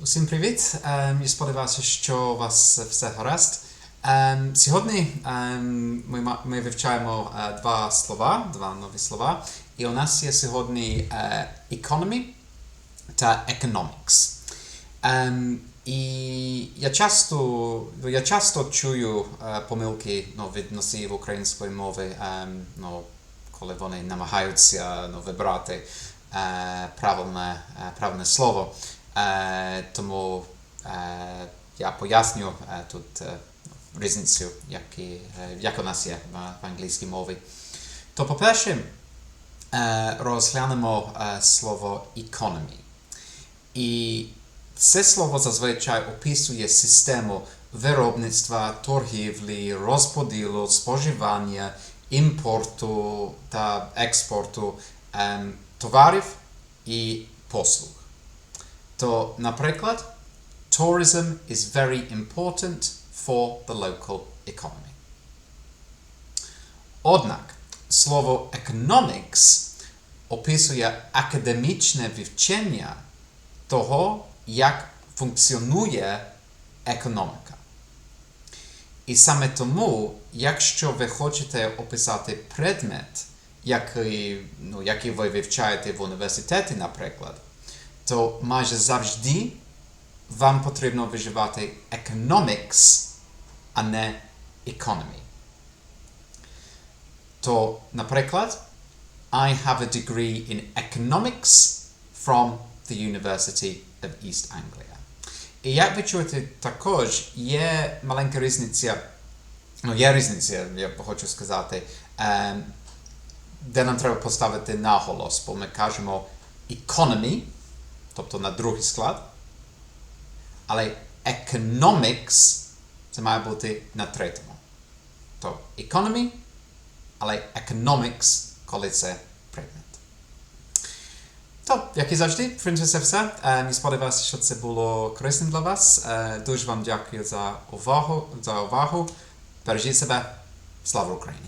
Усім привіт! Ем, Я сподіваюся, що у вас все гаразд. Ем, Сьогодні ем, ми, вивчаємо е, два слова, два нові слова. І у нас є сьогодні е, economy та economics. І я часто, я часто чую е, помилки ну, від української мови, ну, коли вони намагаються ну, вибрати правильне, правильне слово. Тому я поясню тут різницю, як у нас є в, англійській мові. То, по-перше, розглянемо слово economy. І це слово зазвичай описує систему виробництва, торгівлі, розподілу, споживання, імпорту та експорту товарів і послуг. То, наприклад, tourism is very important for the local economy. Однак слово economics описує академічне вивчення того, як функціонує економіка. І саме тому, якщо ви хочете описати предмет, який, ну, який ви вивчаєте в університеті, наприклад, то майже завжди вам потрібно виживати economics, а не economy. То, наприклад, I have a degree in economics from the University of East Anglia. І як ви чуєте, також є маленька різниця, ну є різниця, я хочу сказати, де нам треба поставити наголос, бо ми кажемо economy, тобто на другий склад, але economics це має бути на третьому. То economy, але economics, коли це предмет. То, як і завжди, в принципі, це все. Е, І сподіваюся, що це було корисним для вас. Е, Дуже вам дякую за увагу. За увагу. Бережіть себе. Слава Україні!